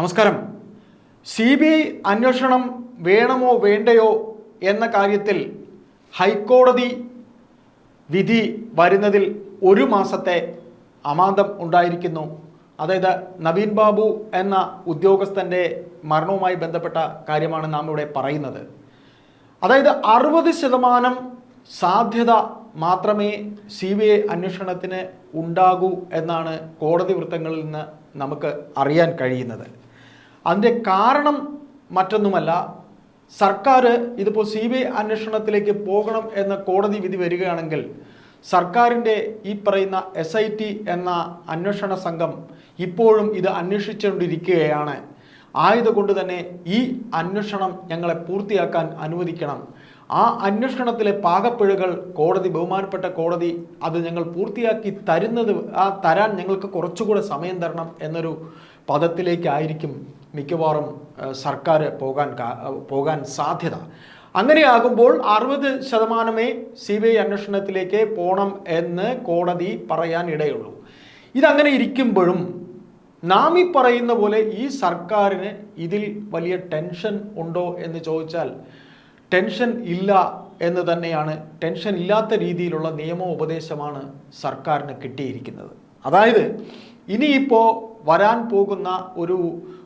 നമസ്കാരം. C B I അന്വേഷണം വേണമോ വേണ്ടയോ എന്ന കാര്യത്തിൽ ഹൈക്കോടതി വിധി വരുന്നതിൽ ഒരു മാസത്തെ അമാന്തം ഉണ്ടായിരിക്കുന്നു. അതായത് നവീൻ ബാബു എന്ന ഉദ്യോഗസ്ഥന്റെ മരണവുമായി ബന്ധപ്പെട്ട കാര്യമാണ് നാം ഇവിടെ പറയുന്നത്. അതായത് അറുപത് ശതമാനം സാധ്യത മാത്രമേ സി ബി ഐ അന്വേഷണത്തിന് ഉണ്ടാകൂ എന്നാണ് കോടതി വൃത്തങ്ങളിൽ നിന്ന് നമുക്ക് അറിയാൻ കഴിയുന്നത്. അതിന്റെ കാരണം മറ്റൊന്നുമല്ല. സർക്കാർ ഇതിപ്പോൾ സി ബി ഐ അന്വേഷണത്തിലേക്ക് പോകണം എന്ന കോടതി വിധി വരികയാണെങ്കിൽ സർക്കാരിന്റെ ഈ പറയുന്ന എസ് ഐ ടി എന്ന അന്വേഷണ സംഘം ഇപ്പോഴും ഇത് അന്വേഷിച്ചുകൊണ്ടിരിക്കുകയാണ്. ആയതുകൊണ്ട് തന്നെ ഈ അന്വേഷണം ഞങ്ങളെ പൂർത്തിയാക്കാൻ അനുവദിക്കണം. ആ അന്വേഷണത്തിലെ പാകപ്പിഴകൾ കോടതി ബഹുമാനപ്പെട്ട കോടതി അത് ഞങ്ങൾ പൂർത്തിയാക്കി തരുന്നത് ആ തരാൻ ഞങ്ങൾക്ക് കുറച്ചുകൂടെ സമയം തരണം എന്നൊരു പദത്തിലേക്കായിരിക്കും മിക്കവാറും സർക്കാർ പോകാൻ പോകാൻ സാധ്യത. അങ്ങനെയാകുമ്പോൾ അറുപത് ശതമാനമേ സി ബി ഐ അന്വേഷണത്തിലേക്ക് പോകണം എന്ന് കോടതി പറയാൻ ഇടയുള്ളൂ. ഇതങ്ങനെ ഇരിക്കുമ്പോഴും നാം ഈ പറയുന്ന പോലെ ഈ സർക്കാരിന് ഇതിൽ വലിയ ടെൻഷൻ ഉണ്ടോ എന്ന് ചോദിച്ചാൽ ടെൻഷൻ ഇല്ല എന്ന് തന്നെയാണ്. ടെൻഷൻ ഇല്ലാത്ത രീതിയിലുള്ള നിയമോപദേശമാണ് സർക്കാരിന് കിട്ടിയിരിക്കുന്നത്. അതായത് ഇനിയിപ്പോൾ വരാൻ പോകുന്ന ഒരു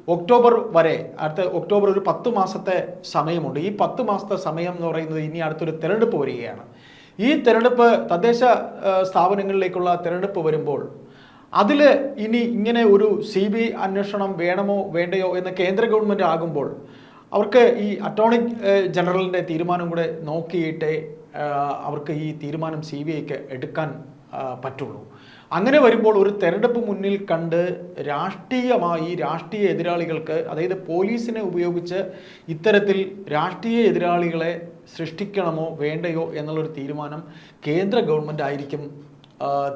ഒക്ടോബർ വരെ അടുത്ത ഒക്ടോബർ ഒരു പത്ത് മാസത്തെ സമയമുണ്ട്. ഈ പത്ത് മാസത്തെ സമയം എന്ന് പറയുന്നത് ഇനി അടുത്തൊരു തിരഞ്ഞെടുപ്പ് വരികയാണ്. ഈ തിരഞ്ഞെടുപ്പ് തദ്ദേശ സ്ഥാപനങ്ങളിലേക്കുള്ള തിരഞ്ഞെടുപ്പ് വരുമ്പോൾ അതിൽ ഇനി ഇങ്ങനെ ഒരു സി ബി അന്വേഷണം വേണമോ വേണ്ടയോ എന്ന് കേന്ദ്ര ഗവൺമെന്റ് ആകുമ്പോൾ അവർക്ക് ഈ അറ്റോർണി ജനറലിന്റെ തീരുമാനം കൂടെ നോക്കിയിട്ടേ അവർക്ക് ഈ തീരുമാനം സി ബി ഐക്ക് എടുക്കാൻ പറ്റുള്ളൂ. അങ്ങനെ വരുമ്പോൾ ഒരു തെരഞ്ഞെടുപ്പ് മുന്നിൽ കണ്ട് രാഷ്ട്രീയമായി രാഷ്ട്രീയ എതിരാളികൾക്ക് അതായത് പോലീസിനെ ഉപയോഗിച്ച് ഇത്തരത്തിൽ രാഷ്ട്രീയ എതിരാളികളെ സൃഷ്ടിക്കണമോ വേണ്ടയോ എന്നുള്ളൊരു തീരുമാനം കേന്ദ്ര ഗവൺമെന്റ് ആയിരിക്കും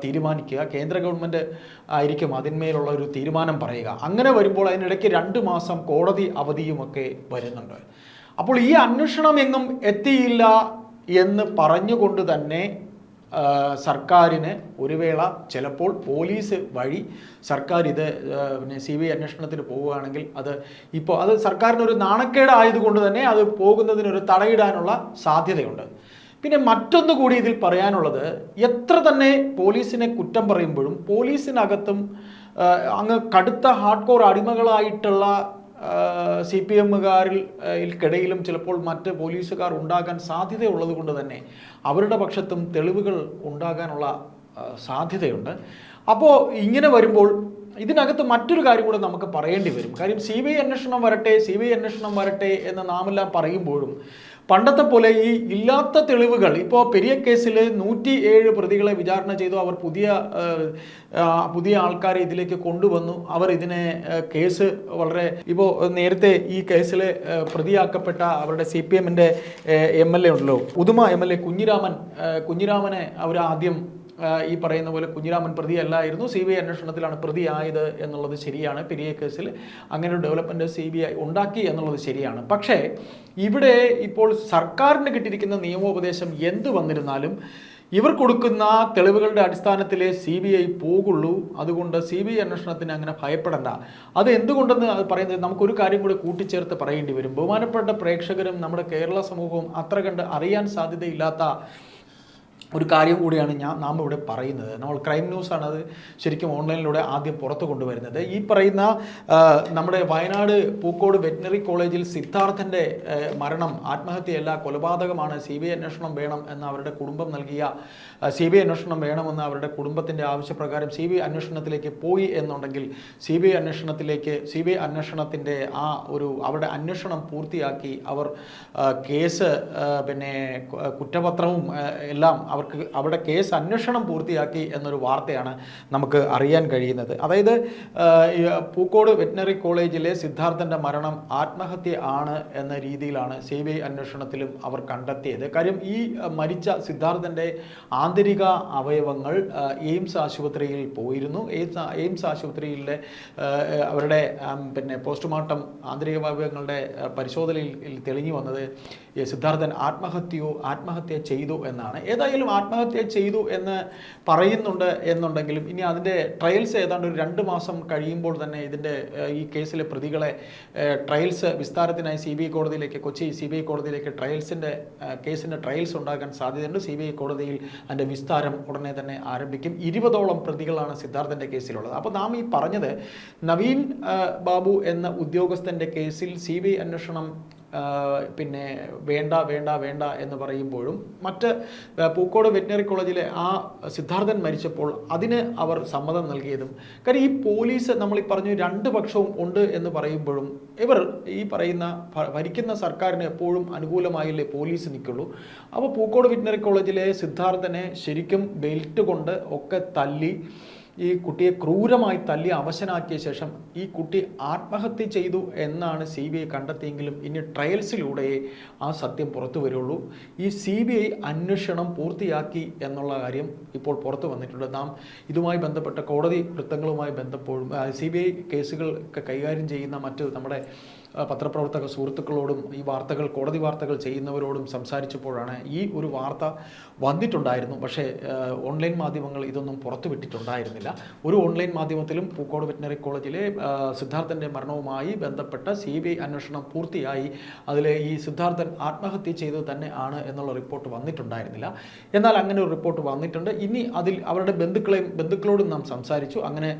തീരുമാനിക്കുക. കേന്ദ്ര ഗവൺമെന്റ് ആയിരിക്കും അതിന്മേലുള്ള ഒരു തീരുമാനം പറയുക. അങ്ങനെ വരുമ്പോൾ അതിനിടയ്ക്ക് രണ്ട് മാസം കോടതി അവധിയുമൊക്കെ വരുന്നുണ്ട്. അപ്പോൾ ഈ അന്വേഷണം എങ്ങും എത്തിയില്ല എന്ന് പറഞ്ഞുകൊണ്ട് തന്നെ സർക്കാരിന് ഒരു വേള ചിലപ്പോൾ പോലീസ് വഴി സർക്കാർ ഇത് പിന്നെ സി ബി ഐ അന്വേഷണത്തിന് പോവുകയാണെങ്കിൽ അത് ഇപ്പോൾ അത് സർക്കാരിനൊരു നാണക്കേടായതുകൊണ്ട് തന്നെ അത് പോകുന്നതിനൊരു തടയിടാനുള്ള സാധ്യതയുണ്ട്. പിന്നെ മറ്റൊന്ന് കൂടി ഇതിൽ പറയാനുള്ളത് എത്ര തന്നെ പോലീസിനെ കുറ്റം പറയുമ്പോഴും പോലീസിനകത്തും അങ്ങ് കടുത്ത ഹാർഡ് കോർ അടിമകളായിട്ടുള്ള സി പി എമ്മുകാരിൽക്കിടയിലും ചിലപ്പോൾ മറ്റ് പോലീസുകാർ ഉണ്ടാകാൻ സാധ്യതയുള്ളത് കൊണ്ട് തന്നെ അവരുടെ പക്ഷത്തും തെളിവുകൾ ഉണ്ടാകാനുള്ള സാധ്യതയുണ്ട്. അപ്പോൾ ഇങ്ങനെ വരുമ്പോൾ ഇതിനകത്ത് മറ്റൊരു കാര്യം കൂടെ നമുക്ക് പറയേണ്ടി വരും. കാര്യം സി ബി ഐ അന്വേഷണം വരട്ടെ സി ബി ഐ അന്വേഷണം വരട്ടെ എന്ന് നാമെല്ലാം പറയുമ്പോഴും പണ്ടത്തെ പോലെ ഈ ഇല്ലാത്ത തെളിവുകൾ ഇപ്പോൾ പെരിയ കേസിൽ നൂറ്റി ഏഴ് പ്രതികളെ വിചാരണ ചെയ്തു. അവർ പുതിയ പുതിയ ആൾക്കാരെ ഇതിലേക്ക് കൊണ്ടുവന്നു. അവർ ഇതിനെ കേസ് വളരെ ഇപ്പോൾ നേരത്തെ ഈ കേസിൽ പ്രതിയാക്കപ്പെട്ട അവരുടെ സി പി എമ്മിന്റെ എം എൽ എ ഉണ്ടല്ലോ. Uduma M L A Kunhiraman കുഞ്ഞിരാമനെ അവർ ആദ്യം ഈ പറയുന്ന പോലെ കുഞ്ഞിരാമൻ പ്രതിയല്ലായിരുന്നു. സി ബി ഐ അന്വേഷണത്തിലാണ് പ്രതിയായത് എന്നുള്ളത് ശരിയാണ്. പെരിയ കേസിൽ അങ്ങനെ ഒരു ഡെവലപ്മെന്റ് സി ബി ഐ ഉണ്ടാക്കി എന്നുള്ളത് ശരിയാണ്. പക്ഷേ ഇവിടെ ഇപ്പോൾ സർക്കാരിന് കിട്ടിയിരിക്കുന്ന നിയമോപദേശം എന്ത് വന്നിരുന്നാലും ഇവർ കൊടുക്കുന്ന തെളിവുകളുടെ അടിസ്ഥാനത്തിലേ സി ബി ഐ പോകുള്ളൂ. അതുകൊണ്ട് സി ബി ഐ അന്വേഷണത്തിന് അങ്ങനെ ഭയപ്പെടേണ്ട. അത് എന്തുകൊണ്ടെന്ന് അത് പറയുന്നത് നമുക്കൊരു കാര്യം കൂടി കൂട്ടിച്ചേർത്ത് പറയേണ്ടി വരും. ബഹുമാനപ്പെട്ട പ്രേക്ഷകരും നമ്മുടെ കേരള സമൂഹവും അത്ര കണ്ട് അറിയാൻ സാധ്യതയില്ലാത്ത ഒരു കാര്യം കൂടിയാണ് ഞാൻ നാം ഇവിടെ പറയുന്നത്. നമ്മൾ ക്രൈം ന്യൂസാണ് അത് ശരിക്കും ഓൺലൈനിലൂടെ ആദ്യം പുറത്തു കൊണ്ടുവരുന്നത്. ഈ പറയുന്ന നമ്മുടെ വയനാട് പൂക്കോട് വെറ്റിനറി കോളേജിൽ സിദ്ധാർത്ഥന്റെ മരണം ആത്മഹത്യയല്ല കൊലപാതകമാണ് സി ബി ഐ അന്വേഷണം വേണം എന്ന് അവരുടെ കുടുംബം നൽകിയ സി ബി ഐ അന്വേഷണം വേണമെന്ന് അവരുടെ കുടുംബത്തിന്റെ ആവശ്യപ്രകാരം സി ബി ഐ അന്വേഷണത്തിലേക്ക് പോയി എന്നുണ്ടെങ്കിൽ സി ബി ഐ അന്വേഷണത്തിലേക്ക് സി ബി ഐ അന്വേഷണത്തിന്റെ ആ ഒരു അവരുടെ അന്വേഷണം പൂർത്തിയാക്കി അവർ കേസ് പിന്നെ കുറ്റപത്രവും എല്ലാം അവർക്ക് അവിടെ കേസ് അന്വേഷണം പൂർത്തിയാക്കി എന്നൊരു വാർത്തയാണ് നമുക്ക് അറിയാൻ കഴിയുന്നത്. അതായത് പൂക്കോട് വെറ്റിനറി കോളേജിലെ സിദ്ധാർത്ഥന്റെ മരണം ആത്മഹത്യ ആണ് എന്ന രീതിയിലാണ് സി ബി ഐ അന്വേഷണത്തിലും അവർ കണ്ടെത്തിയത്. കാര്യം ഈ മരിച്ച സിദ്ധാർത്ഥന്റെ ആന്തരിക അവയവങ്ങൾ എയിംസ് ആശുപത്രിയിൽ പോയിരുന്നു. എയിംസ് എയിംസ് ആശുപത്രിയിലെ അവരുടെ പിന്നെ പോസ്റ്റ്മോർട്ടം ആന്തരിക അവയവങ്ങളുടെ പരിശോധനയിൽ തെളിഞ്ഞു വന്നത് സിദ്ധാർത്ഥൻ ആത്മഹത്യയോ ആത്മഹത്യ ചെയ്തു എന്നാണ്. ഏതായാലും ആത്മഹത്യ ചെയ്തു എന്ന് പറയുന്നുണ്ട് എന്നുണ്ടെങ്കിലും ഇനി അതിന്റെ ട്രയൽസ് ഏതാണ്ട് ഒരു രണ്ട് മാസം കഴിയുമ്പോൾ തന്നെ ഇതിന്റെ ഈ കേസിലെ പ്രതികളെ ട്രയൽസ് വിസ്താരത്തിനായി സി ബി ഐ കോടതിയിലേക്ക് കൊച്ചി സി ബി ഐ കോടതിയിലേക്ക് ട്രയൽസിന്റെ കേസിന്റെ ട്രയൽസ് ഉണ്ടാകാൻ സാധ്യതയുണ്ട്. സി ബി ഐ കോടതിയിൽ അതിന്റെ വിസ്താരം ഉടനെ തന്നെ ആരംഭിക്കും. ഇരുപതോളം പ്രതികളാണ് സിദ്ധാർത്ഥന്റെ കേസിലുള്ളത്. അപ്പോൾ നാം ഈ പറഞ്ഞത് നവീൻ ബാബു എന്ന ഉദ്യോഗസ്ഥന്റെ കേസിൽ സി ബി ഐ അന്വേഷണം പിന്നെ വേണ്ട വേണ്ട വേണ്ട എന്ന് പറയുമ്പോഴും മറ്റ് പൂക്കോട് വെറ്റിനറി കോളേജിലെ ആ സിദ്ധാർത്ഥൻ മരിച്ചപ്പോൾ അതിന് അവർ സമ്മതം നൽകിയതും. കാര്യം ഈ പോലീസ് നമ്മൾ ഈ പറഞ്ഞു രണ്ട് പക്ഷവും ഉണ്ട് എന്ന് പറയുമ്പോഴും ഇവർ ഈ പറയുന്ന ഭരിക്കുന്ന സർക്കാരിന് എപ്പോഴും അനുകൂലമായില്ലേ പോലീസ് നിൽക്കുള്ളൂ. അപ്പോൾ പൂക്കോട് വെറ്റിനറി കോളേജിലെ സിദ്ധാർത്ഥനെ ശരിക്കും ബെൽറ്റ് കൊണ്ട് ഒക്കെ തല്ലി ഈ കുട്ടിയെ ക്രൂരമായി തല്ലി അവശനാക്കിയ ശേഷം ഈ കുട്ടി ആത്മഹത്യ ചെയ്തു എന്നാണ് സി ബി ഐ കണ്ടെത്തിയെങ്കിലും ഇനി ട്രയൽസിലൂടെയേ ആ സത്യം പുറത്തു വരുള്ളൂ. ഈ സി ബി ഐ അന്വേഷണം പൂർത്തിയാക്കി എന്നുള്ള കാര്യം ഇപ്പോൾ പുറത്തു വന്നിട്ടുണ്ട്. നാം ഇതുമായി ബന്ധപ്പെട്ട കോടതി വൃത്തങ്ങളുമായി ബന്ധപ്പോഴും സി ബി ഐ കേസുകൾ കൈകാര്യം ചെയ്യുന്ന മറ്റ് നമ്മുടെ പത്രപ്രവർത്തക സുഹൃത്തുക്കളോടും ഈ വാർത്തകൾ കോടതി വാർത്തകൾ ചെയ്യുന്നവരോടും സംസാരിച്ചപ്പോഴാണ് ഈ ഒരു വാർത്ത വന്നിട്ടുണ്ടായിരുന്നു. പക്ഷേ ഓൺലൈൻ മാധ്യമങ്ങൾ ഇതൊന്നും പുറത്തുവിട്ടിട്ടുണ്ടായിരുന്നില്ല. ഒരു ഓൺലൈൻ മാധ്യമത്തിലും പൂക്കോട് വെറ്റിനറി കോളേജിലെ സിദ്ധാർത്ഥന്റെ മരണവുമായി ബന്ധപ്പെട്ട സി ബി ഐ അന്വേഷണം പൂർത്തിയായി. അതിൽ ഈ സിദ്ധാർത്ഥൻ ആത്മഹത്യ ചെയ്തത് തന്നെ ആണ് എന്നുള്ള റിപ്പോർട്ട് വന്നിട്ടുണ്ടായിരുന്നില്ല. എന്നാൽ അങ്ങനെ ഒരു റിപ്പോർട്ട് വന്നിട്ടുണ്ട്. ഇനി അതിൽ അവരുടെ ബന്ധുക്കളെയും ബന്ധുക്കളോടും നാം സംസാരിച്ചു. അങ്ങനെ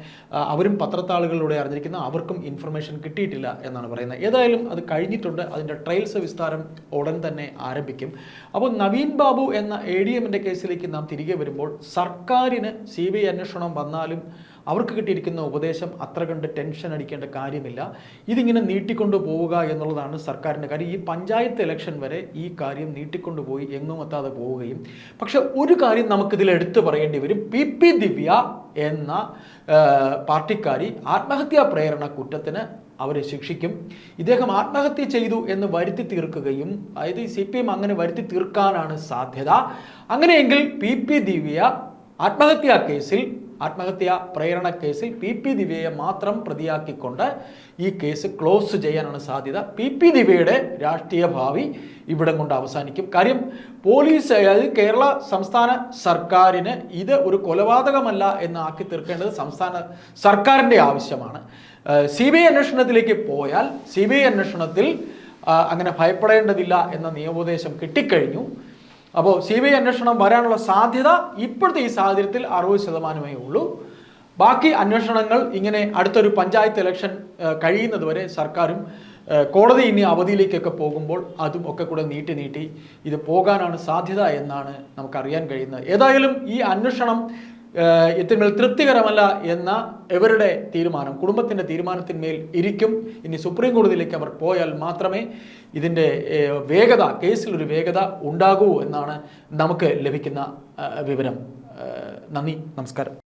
അവരും പത്രത്താളുകളിലൂടെ അറിഞ്ഞിരിക്കുന്ന അവർക്കും ഇൻഫർമേഷൻ കിട്ടിയിട്ടില്ല എന്നാണ് പറയുന്നത്. ഏതായാലും അത് കഴിഞ്ഞിട്ടുണ്ട്. അതിന്റെ ട്രയൽസ് വിസ്താരം ഉടൻ തന്നെ ആരംഭിക്കും. അപ്പോൾ നവീൻ ബാബു എന്ന എ ഡി എമ്മിന്റെ കേസിലേക്ക് നാം തിരികെ വരുമ്പോൾ സർക്കാരിന് സി ബി ഐ അന്വേഷണം വന്നാലും അവർക്ക് കിട്ടിയിരിക്കുന്ന ഉപദേശം അത്ര കണ്ട് ടെൻഷൻ അടിക്കേണ്ട കാര്യമില്ല. ഇതിങ്ങനെ നീട്ടിക്കൊണ്ടു പോവുക എന്നുള്ളതാണ് സർക്കാരിന്റെ കാര്യം. ഈ പഞ്ചായത്ത് ഇലക്ഷൻ വരെ ഈ കാര്യം നീട്ടിക്കൊണ്ടുപോയി എങ്ങും എത്താതെ പോവുകയും. പക്ഷെ ഒരു കാര്യം നമുക്കിതിൽ എടുത്തു പറയേണ്ടി വരും. പി പി ദിവ്യ എന്ന പാർട്ടിക്കാരി ആത്മഹത്യാ പ്രേരണ കുറ്റത്തിന് അവരെ ശിക്ഷിക്കും. ഇദ്ദേഹം ആത്മഹത്യ ചെയ്തു എന്ന് വരുത്തി തീർക്കുകയും അതായത് സി പി എം അങ്ങനെ വരുത്തി തീർക്കാനാണ് സാധ്യത. അങ്ങനെയെങ്കിൽ പി പി ദിവ്യ ആത്മഹത്യാ കേസിൽ ആത്മഹത്യാ പ്രേരണ കേസിൽ പി പി ദിവ്യയെ മാത്രം പ്രതിയാക്കിക്കൊണ്ട് ഈ കേസ് ക്ലോസ് ചെയ്യാനാണ് സാധ്യത. പി പി ദിവ്യയുടെ രാഷ്ട്രീയ ഭാവി ഇവിടം കൊണ്ട് അവസാനിക്കും. കാര്യം പോലീസ് അതായത് കേരള സംസ്ഥാന സർക്കാരിന് ഇത് ഒരു കൊലപാതകമല്ല എന്ന് ആക്കി തീർക്കേണ്ടത് സംസ്ഥാന സർക്കാരിന്റെ ആവശ്യമാണ്. സി ബി ഐ അന്വേഷണത്തിലേക്ക് പോയാൽ സി ബി ഐ അന്വേഷണത്തിൽ അങ്ങനെ ഭയപ്പെടേണ്ടതില്ല എന്ന നിയമോപദേശം കിട്ടിക്കഴിഞ്ഞു. അപ്പോൾ സി ബി ഐ അന്വേഷണം വരാനുള്ള സാധ്യത ഇപ്പോഴത്തെ ഈ സാഹചര്യത്തിൽ അറുപത് ശതമാനമേ ഉള്ളൂ. ബാക്കി അന്വേഷണങ്ങൾ ഇങ്ങനെ അടുത്തൊരു പഞ്ചായത്ത് ഇലക്ഷൻ കഴിയുന്നത് വരെ സർക്കാരും കോടതി ഇനി അവധിയിലേക്കൊക്കെ പോകുമ്പോൾ അതും ഒക്കെ കൂടെ നീട്ടി നീട്ടി ഇത് പോകാനാണ് സാധ്യത എന്നാണ് നമുക്കറിയാൻ കഴിയുന്നത്. ഏതായാലും ഈ അന്വേഷണം ഇത്രമേൽ തൃപ്തികരമല്ല എന്ന ഇവരുടെ തീരുമാനം കുടുംബത്തിന്റെ തീരുമാനത്തിന്മേൽ ഇരിക്കും. ഇനി സുപ്രീം കോടതിയിലേക്ക് അവർ പോയാൽ മാത്രമേ ഇതിന്റെ വേഗത കേസിലൊരു വേഗത ഉണ്ടാകൂ എന്നാണ് നമുക്ക് ലഭിക്കുന്ന വിവരം. നന്ദി നമസ്കാരം.